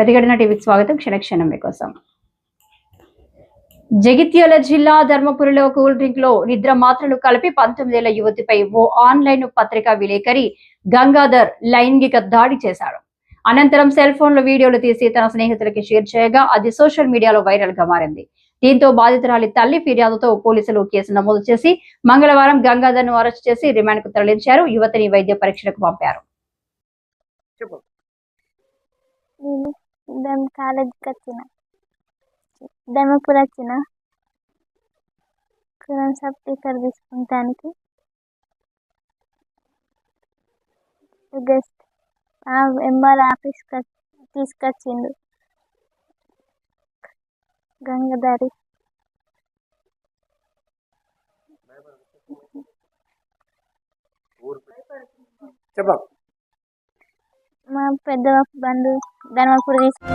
ప్రతిఘటన టీవీకి స్వాగతం. క్షణక్షణం మీకోసం. జగిత్యాల జిల్లా ధర్మపురిలో కూల్ డ్రింక్లో నిద్ర మాత్రలు కలిపి పంతొమ్మిదేళ్ళ యువతిపై ఓ ఆన్లైన్ పత్రికా విలేకరి గంగాధర్ లైంగిక దాడి చేశాడు. అనంతరం సెల్ ఫోన్లో వీడియోలు తీసి తన స్నేహితులకి షేర్ చేయగా అది సోషల్ మీడియాలో వైరల్గా మారింది. దీంతో బాధితురాలి తల్లి ఫిర్యాదుతో పోలీసులు కేసు నమోదు చేసి మంగళవారం గంగాధర్ను అరెస్ట్ చేసి రిమాండ్కు తరలించారు. యువతిని వైద్య పరీక్షలకు పంపారు. మేము కాలేజీకి వచ్చిన ధర్మపురి వచ్చిన కులం సర్టిఫికేట్ తీసుకుంటానికి. గెస్ట్ ఎంఆర్ ఆఫీస్కి తీసుకొచ్చిండు. గంగధారి. చెప్ప. మా పెద్ద బంధువు ధనవప్పుడు తీసుకు